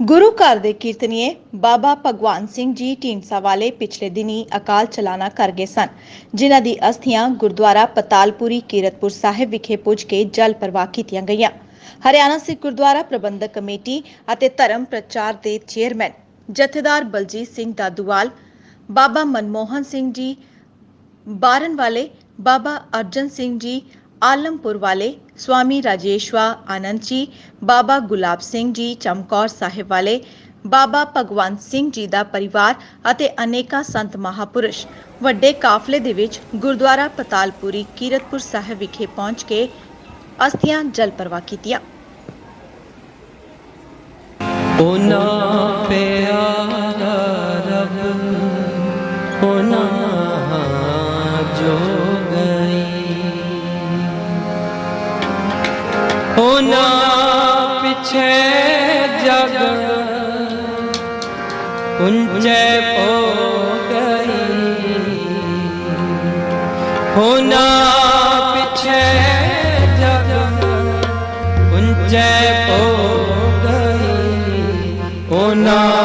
ਗੁਰੂ ਘਰ ਦੇ ਕੀਰਤਨੀਏ ਬਾਬਾ ਭਗਵਾਨ ਸਿੰਘ ਜੀ ਢੀਂਡਸਾ ਵਾਲੇ ਪਿਛਲੇ ਦਿਨੀ ਅਕਾਲ ਚਲਾਣਾ ਕਰ ਗਏ ਸਨ, ਜਿਨ੍ਹਾਂ ਦੀ ਅਸਥੀਆਂ ਗੁਰਦੁਆਰਾ ਪਤਾਲਪੁਰੀ ਕੀਰਤਪੁਰ ਸਾਹਿਬ ਵਿਖੇ ਪੁੱਜ ਕੇ ਜਲ ਪ੍ਰਵਾਹ ਕੀਤੀਆਂ ਗਈਆਂ। ਹਰਿਆਣਾ ਸਿੱਖ ਗੁਰਦੁਆਰਾ ਪ੍ਰਬੰਧਕ ਕਮੇਟੀ ਅਤੇ ਧਰਮ ਪ੍ਰਚਾਰ ਦੇ ਚੇਅਰਮੈਨ ਜਥੇਦਾਰ ਬਲਜੀਤ ਸਿੰਘ ਦਾਦੂਵਾਲ, ਬਾਬਾ ਮਨਮੋਹਨ ਸਿੰਘ ਜੀ ਬਾਰਨ ਵਾਲੇ, ਬਾਬਾ ਅਰਜਨ ਸਿੰਘ ਜੀ ਆਲਮਪੁਰ ਵਾਲੇ ਸਵਾਮੀ ਰਾਜੇਸ਼ਵਾ ਆਨੰਦ ਜੀ ਬਾਬਾ ਗੁਲਾਬ ਸਿੰਘ ਜੀ ਚਮਕੌਰ ਸਾਹਿਬ ਵਾਲੇ ਬਾਬਾ ਭਗਵੰਤ ਸਿੰਘ ਜੀ ਦਾ ਪਰਿਵਾਰ ਅਤੇ ਅਨੇਕਾਂ ਸੰਤ ਮਹਾਪੁਰਸ਼ ਵੱਡੇ ਕਾਫਲੇ ਦੇ ਵਿੱਚ ਗੁਰਦੁਆਰਾ ਪਤਾਲਪੁਰੀ ਕੀਰਤਪੁਰ ਸਾਹਿਬ ਵਿਖੇ ਪਹੁੰਚ ਕੇ ਅਸਥੀਆਂ ਜਲ ਪ੍ਰਵਾਹ ਕੀਤੀਆਂ ਉਹਨਾਂ ਉਹਨਾਂ ਪਿਛੇ ਜਗ ਉੱਚੇ ਹੋ। ਗਈ ਉਹਨਾਂ ਪਿਛੇ ਜਗ ਉੱਚੇ ਹੋ। ਗਈ ਉਹਨਾਂ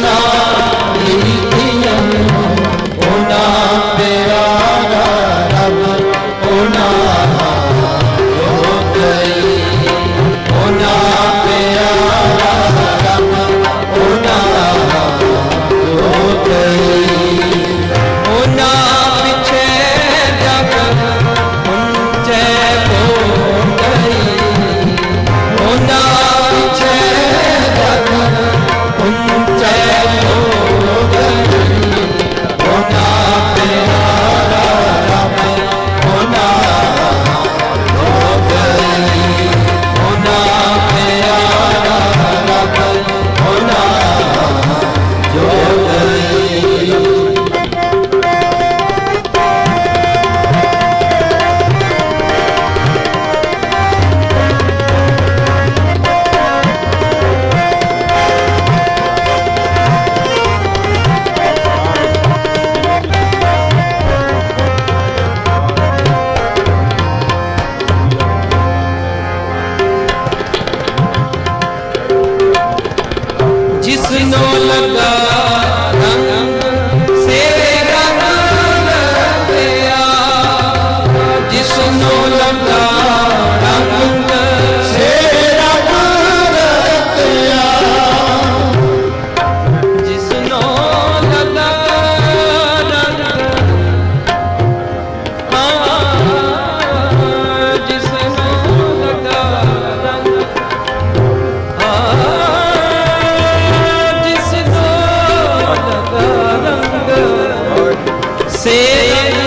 No. ਜਿਨੋ ਲਗਾ ਰੰਗ। ਸੇਵੇਗਾ ਨਾਮ